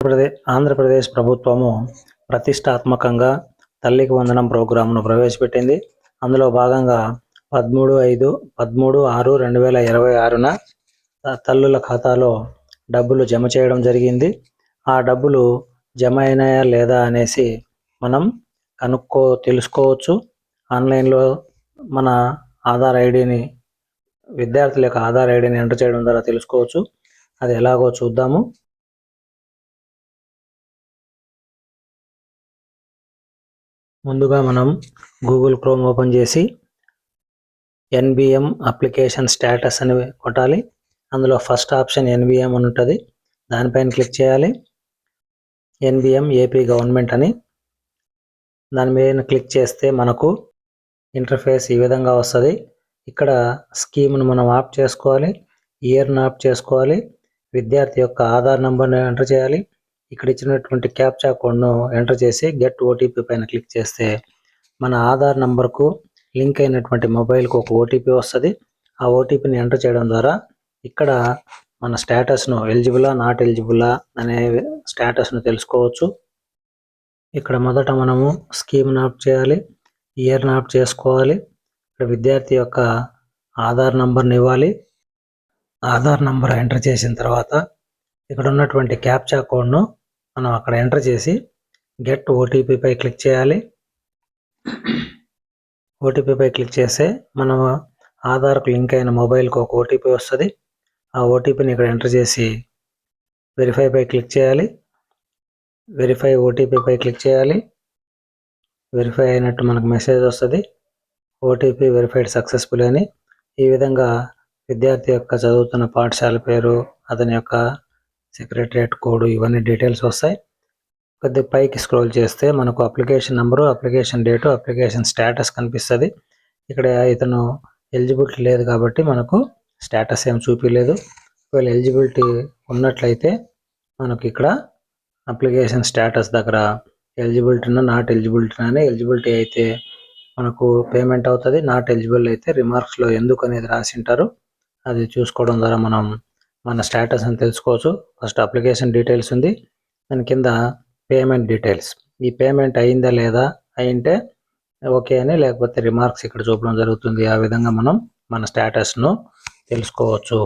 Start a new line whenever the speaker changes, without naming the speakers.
ఆంధ్రప్రదేశ్ ఆంధ్రప్రదేశ్ ప్రభుత్వము ప్రతిష్టాత్మకంగా తల్లికి వందనం ప్రోగ్రాంను ప్రవేశపెట్టింది. అందులో భాగంగా పదమూడు ఐదు పదమూడు ఆరు రెండు వేల ఇరవై ఆరున తల్లుల ఖాతాలో డబ్బులు జమ చేయడం జరిగింది. ఆ డబ్బులు జమ అయినాయా లేదా అనేసి మనం కనుక్కో తెలుసుకోవచ్చు. ఆన్లైన్లో మన ఆధార్ ఐడిని విద్యార్థుల యొక్క ఆధార్ ఐడిని ఎంటర్ చేయడం ద్వారా తెలుసుకోవచ్చు. అది ఎలాగో చూద్దాము. ముందుగా మనం గూగుల్ క్రోమ్ ఓపెన్ చేసి ఎన్బిఎం అప్లికేషన్ స్టేటస్ అని కొట్టాలి. అందులో ఫస్ట్ ఆప్షన్ ఎన్బిఎం అని ఉంటుంది. దానిపైన క్లిక్ చేయాలి. ఎన్బిఎం ఏపీ గవర్నమెంట్ అని. దాని మీద క్లిక్ చేస్తే మనకు ఇంటర్ఫేస్ ఈ విధంగా వస్తుంది. ఇక్కడ స్కీమ్ను మనం ఆప్ చేసుకోవాలి. ఇయర్ను ఆప్ చేసుకోవాలి. విద్యార్థి యొక్క ఆధార్ నెంబర్ను ఎంటర్ చేయాలి. ఇక్కడ ఇచ్చినటువంటి క్యాప్చా కోడ్ను ఎంటర్ చేసి గెట్ ఓటీపీ పైన క్లిక్ చేస్తే మన ఆధార్ నంబర్కు లింక్ అయినటువంటి మొబైల్కు ఒక ఓటీపీ వస్తుంది. ఆ ఓటీపీని ఎంటర్ చేయడం ద్వారా ఇక్కడ మన స్టేటస్ను ఎలిజిబులా నాట్ ఎలిజిబులా అనే స్టేటస్ను తెలుసుకోవచ్చు. ఇక్కడ మొదట మనము స్కీమ్ని ఆప్ చేయాలి ఇయర్ని ఆప్ చేసుకోవాలి. ఇక్కడ విద్యార్థి యొక్క ఆధార్ నంబర్ని ఇవ్వాలి. ఆధార్ నంబర్ ఎంటర్ చేసిన తర్వాత ఇక్కడ ఉన్నటువంటి క్యాప్చా కోడ్ను మనం అక్కడ ఎంటర్ చేసి గెట్ ఓటీపీపై క్లిక్ చేయాలి. ఓటీపీపై క్లిక్ చేస్తే మనం ఆధార్కు లింక్ అయిన మొబైల్కి ఒక ఓటీపీ వస్తుంది. ఆ ఓటీపీని ఇక్కడ ఎంటర్ చేసి వెరిఫైపై క్లిక్ చేయాలి. వెరిఫై ఓటీపీపై క్లిక్ చేయాలి. వెరిఫై అయినట్టు మనకు మెసేజ్ వస్తుంది. ఓటీపీ వెరిఫైడ్ సక్సెస్ఫుల్ అని. ఈ విధంగా విద్యార్థి యొక్క చదువుతున్న పాఠశాల పేరు అతని యొక్క సెక్రటరేట్ కోడ్ ఇవన్నీ డీటెయిల్స్ వస్తాయి. కొద్దిగా పైకి స్క్రోల్ చేస్తే మనకు application number application date application status కనిపిస్తుంది. ఇక్కడ ఇతను ఎలిజిబిలిటీ లేదు కాబట్టి మనకు స్టేటస్ ఏం చూపించలేదు ఒకవేళ ఎలిజిబిలిటీ ఉన్నట్లయితే మనకు ఇక్కడ అప్లికేషన్ స్టేటస్ దగ్గర ఎలిజిబిలిటీ నాట్ ఎలిజిబిలిటీ అని ఎలిజిబిలిటీ అయితే మనకు పేమెంట్ అవుతుంది. నాట్ ఎలిజిబుల్ అయితే రిమార్క్స్లో ఎందుకు అనేది రాసి ఉంటారు. అది చూసుకోవడం ద్వారా మనం మన స్టేటస్ అని తెలుసుకోవచ్చు. ఫస్ట్ అప్లికేషన్ డీటెయిల్స్ ఉంది. దాని కింద పేమెంట్ డీటెయిల్స్ ఈ పేమెంట్ అయిందా లేదా అయింటే ఓకే అని లేకపోతే రిమార్క్స్ ఇక్కడ చూపడం జరుగుతుంది. ఆ విధంగా మనం మన స్టేటస్ను తెలుసుకోవచ్చు.